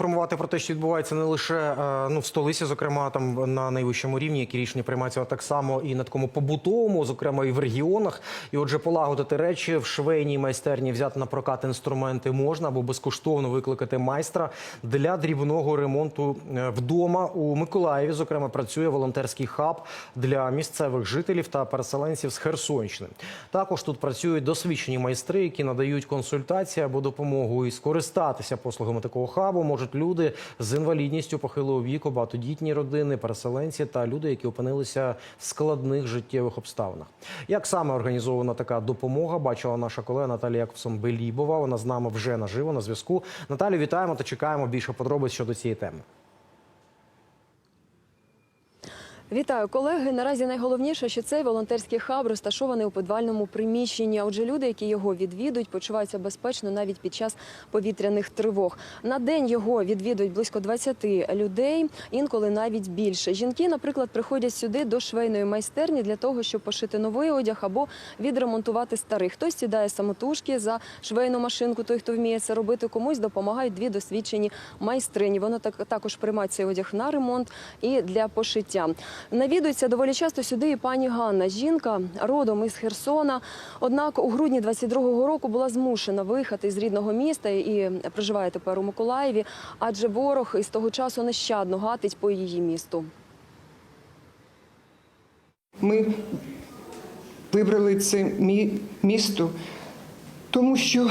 інформувати про те, що відбувається не лише е, ну в столиці, зокрема там на найвищому рівні, які рішення приймаються а так само і на такому побутовому, зокрема і в регіонах. І отже, полагодити речі в швейній майстерні, взяти на прокат інструменти можна або безкоштовно викликати майстра для дрібного ремонту е, вдома. У Миколаєві, зокрема, працює волонтерський хаб для місцевих жителів та переселенців з Херсонщини. Також тут працюють досвідчені майстри, які надають консультації або допомогу. І скористатися послугами такого хабу можуть люди з інвалідністю похилого віку, багатодітні родини, переселенці та люди, які опинилися в складних життєвих обставинах. Як саме організована така допомога, бачила наша колега Наталія Якобсон Белібова. Вона з нами вже наживо на зв'язку. Наталю, вітаємо та чекаємо більше подробиць щодо цієї теми. Вітаю, колеги. Наразі найголовніше, що цей волонтерський хаб розташований у підвальному приміщенні. Отже, люди, які його відвідують, почуваються безпечно навіть під час повітряних тривог. На день його відвідують близько 20 людей, інколи навіть більше. Жінки, наприклад, приходять сюди до швейної майстерні для того, щоб пошити новий одяг або відремонтувати старий. Хтось сідає самотужки за швейну машинку, той, хто вміє це робити, комусь допомагають дві досвідчені майстрині. Вони так також приймають цей одяг на ремонт і для пошиття. Навідується доволі часто сюди і пані Ганна. Жінка родом із Херсона. Однак у грудні 22-го року була змушена виїхати з рідного міста і проживає тепер у Миколаєві, адже ворог із того часу нещадно гатить по її місту. Ми вибрали це місто, тому що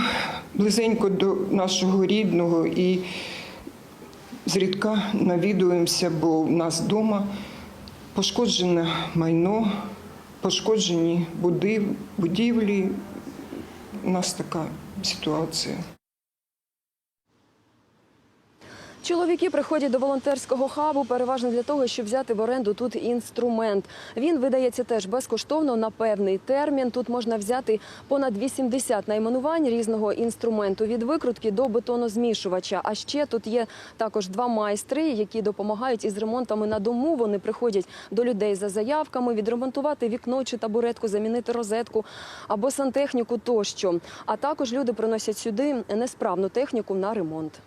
близенько до нашого рідного і зрідка навідуємося, бо в нас вдома пошкоджене майно, пошкоджені будівлі. У нас така ситуація. Чоловіки приходять до волонтерського хабу переважно для того, щоб взяти в оренду тут інструмент. Він видається теж безкоштовно на певний термін. Тут можна взяти понад 80 найменувань різного інструменту від викрутки до бетонозмішувача. А ще тут є також два майстри, які допомагають із ремонтами на дому. Вони приходять до людей за заявками, відремонтувати вікно чи табуретку, замінити розетку або сантехніку тощо. А також люди приносять сюди несправну техніку на ремонт.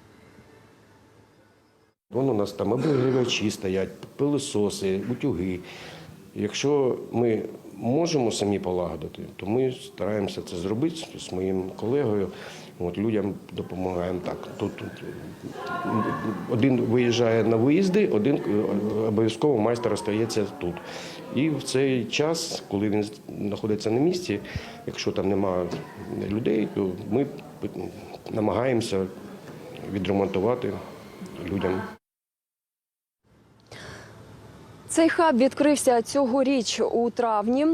Вон у нас там обігрівачі стоять, пилососи, утюги. Якщо ми можемо самі полагодити, то ми стараємося це зробити з моїм колегою. От, людям допомагаємо так. Тут, тут один виїжджає на виїзди, один е, обов'язково майстер остається тут. І в цей час, коли він знаходиться на місці, якщо там немає людей, то ми намагаємося відремонтувати людям. Цей хаб відкрився цьогоріч у травні.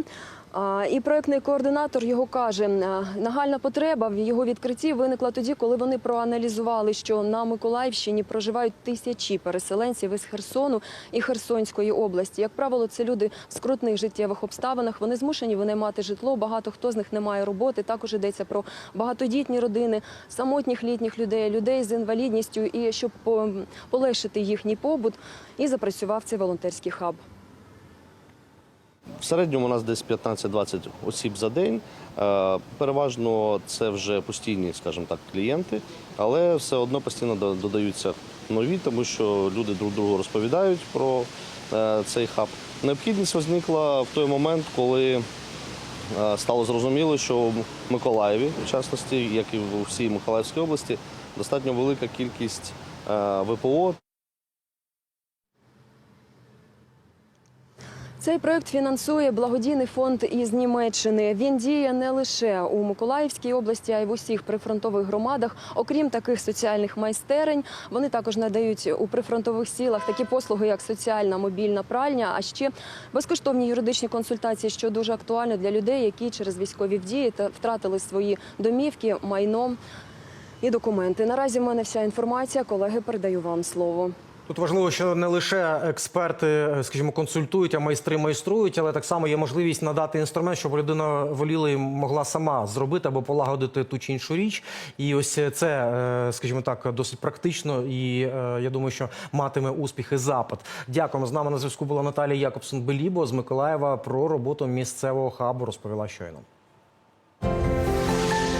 І проектний координатор його каже, нагальна потреба в його відкритті виникла тоді, коли вони проаналізували, що на Миколаївщині проживають тисячі переселенців із Херсону і Херсонської області. Як правило, це люди в скрутних життєвих обставинах. Вони змушені винаймати житло. Багато хто з них не має роботи. Також йдеться про багатодітні родини, самотніх літніх людей, людей з інвалідністю. І щоб по- полегшити їхній побут, і запрацював цей волонтерський хаб. В середньому у нас десь 15-20 осіб за день. Е, Переважно це вже постійні, скажімо так, клієнти, але все одно постійно додаються нові, тому що люди друг другу розповідають про е, цей хаб. Необхідність виникла в той момент, коли е, стало зрозуміло, що в Миколаєві, в частності, як і в всій Миколаївській області, достатньо велика кількість ВПО Цей проект фінансує благодійний фонд із Німеччини. Він діє не лише у Миколаївській області, а й в усіх прифронтових громадах. Окрім таких соціальних майстерень, вони також надають у прифронтових сілах такі послуги, як соціальна мобільна пральня, а ще безкоштовні юридичні консультації, що дуже актуально для людей, які через військові дії та втратили свої домівки, майно і документи. Наразі в мене вся інформація. Колеги, передаю вам слово. Тут важливо, що не лише експерти, е, скажімо, консультують, а майстри майструють, але так само є можливість надати інструмент, щоб людина воліла і могла сама зробити або полагодити ту чи іншу річ. І ось це, е, скажімо так, досить практично. І е, я думаю, що матиме успіх і запит. Дякуємо. З нами на зв'язку була Наталія Якобсон Белібо з Миколаєва про роботу місцевого хабу. Розповіла щойно.